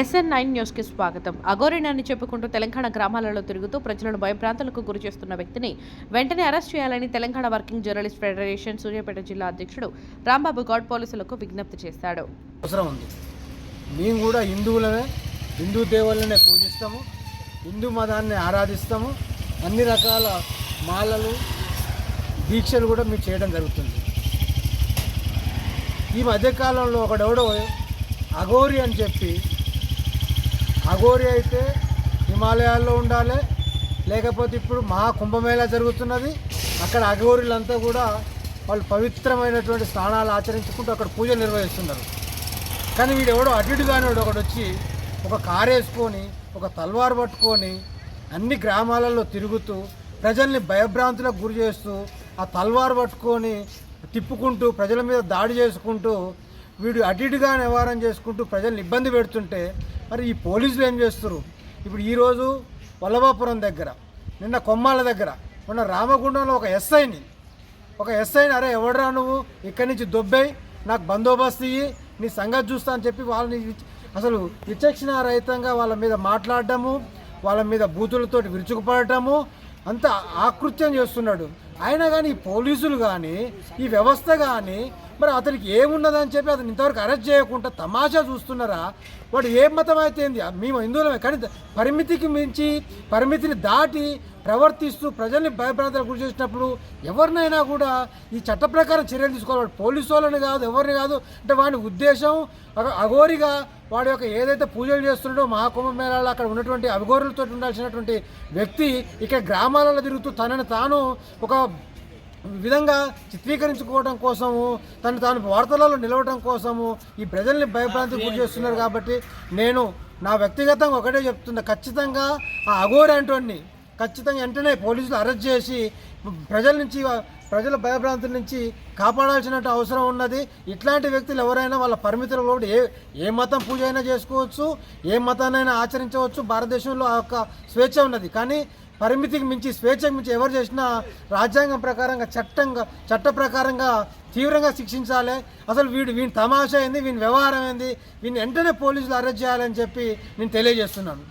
SN nine న్యూస్కి స్వాగతం. అఘోరినాన్ని చెప్పుకుంటూ తెలంగాణ గ్రామాలలో తిరుగుతూ ప్రజలను భయభ్రాంతులకు గురి చేస్తున్న వ్యక్తిని వెంటనే అరెస్ట్ చేయాలని Telangana working journalist federation Suryapet జిల్లా అధ్యక్షుడు రాంబాబు గౌడ్ పోలీసులకు విజ్ఞప్తి చేశాడు. అవసరం ఉంది. మేము కూడా హిందువులనే హిందూ దేవుళ్ళనే పూజిస్తాము హిందూ మతాన్ని ఆరాధిస్తాము అన్ని రకాల మాలలు దీక్షలు కూడా మేము చేయడం జరుగుతుంది. ఈ మధ్యకాలంలో ఒకడెవడో అఘోరి అని చెప్పి అఘోరి అయితే హిమాలయాల్లో ఉండాలి. లేకపోతే ఇప్పుడు మహా కుంభమేళా జరుగుతున్నది. అక్కడ అఘోరులంతా కూడా వాళ్ళు పవిత్రమైనటువంటి స్నానాలు ఆచరించుకుంటూ అక్కడ పూజలు నిర్వహిస్తున్నారు. కానీ వీడు ఎవడో అటుడు కానివాడు ఒకడు వచ్చి ఒక కారు వేసుకొని ఒక తల్వారు పట్టుకొని అన్ని గ్రామాలలో తిరుగుతూ ప్రజల్ని భయభ్రాంతులకు గురి చేస్తూ ఆ తల్వారు పట్టుకొని తిప్పుకుంటూ ప్రజల మీద దాడి చేసుకుంటూ వీడు అటుగా నివారణ చేసుకుంటూ ప్రజల్ని ఇబ్బంది పెడుతుంటే మరి ఈ పోలీసులు ఏం చేస్తారు ఇప్పుడు ఈరోజు వల్లభాపురం దగ్గర నిన్న కొమ్మాల దగ్గర మొన్న రామగుండంలో ఒక ఎస్ఐని ఒక ఎస్ఐని అరే ఎవడరా నువ్వు? ఇక్కడి నుంచి దొబ్బై నాకు బందోబస్తు ఇయ్యి నీ సంగతి చూస్తా అని చెప్పి వాళ్ళని అసలు విచక్షణ రహితంగా వాళ్ళ మీద మాట్లాడటము వాళ్ళ మీద బూతులతోటి విరుచుకుపడటము అంత ఆకృత్యం చేస్తున్నాడు. అయినా కానీ ఈ పోలీసులు కానీ ఈ వ్యవస్థ కానీ మరి అతనికి ఏమున్నదని చెప్పి అతను ఇంతవరకు అరెస్ట్ చేయకుండా తమాషా చూస్తున్నారా? వాడు ఏ మతం అయితే ఏంది మేము హిందువులమే కానీ పరిమితికి మించి పరిమితిని దాటి ప్రవర్తిస్తూ ప్రజల్ని భయభ్రాంతలకు గురి చేసినప్పుడు ఎవరినైనా కూడా ఈ చట్ట ప్రకారం చర్యలు తీసుకోవాలి. వాడు పోలీసు వాళ్ళని కాదు ఎవరిని కాదు. అంటే వాడి ఉద్దేశం ఒక అఘోరిగా వాడి యొక్క ఏదైతే పూజలు చేస్తున్నాడో మహాకుంభమేళాలో అక్కడ ఉన్నటువంటి అఘోరులతో ఉండాల్సినటువంటి వ్యక్తి ఇక్కడ గ్రామాలలో తిరుగుతూ తనని తాను ఒక విధంగా చిత్రీకరించుకోవడం కోసము తను తాను వార్తలలో నిలవడం కోసము ఈ ప్రజల్ని భయభ్రాంతికి గురి చేస్తున్నారు కాబట్టి నేను నా వ్యక్తిగతంగా ఒకటే చెప్తున్నా ఖచ్చితంగా ఆ అఘోరి అంటోని ఖచ్చితంగా వెంటనే పోలీసులు అరెస్ట్ చేసి ప్రజల నుంచి ప్రజల భయభ్రాంతుల నుంచి కాపాడాల్సిన అవసరం ఉన్నది. ఇట్లాంటి వ్యక్తులు ఎవరైనా వాళ్ళ పరిమితుల కూడా ఏ ఏ మతం పూజ అయినా చేసుకోవచ్చు ఏ మతాన్నైనా ఆచరించవచ్చు. భారతదేశంలో ఆ యొక్క స్వేచ్ఛ ఉన్నది. కానీ పరిమితికి మించి స్వేచ్ఛకు మించి ఎవరు చేసినా రాజ్యాంగం ప్రకారంగా చట్టంగా చట్ట ప్రకారంగా తీవ్రంగా శిక్షించాలి. అసలు వీడు వీని తమాషా ఏంది? వీని వ్యవహారం ఏంది? వీని వెంటనే పోలీసులు అరెస్ట్ చేయాలని చెప్పి నేను తెలియజేస్తున్నాను.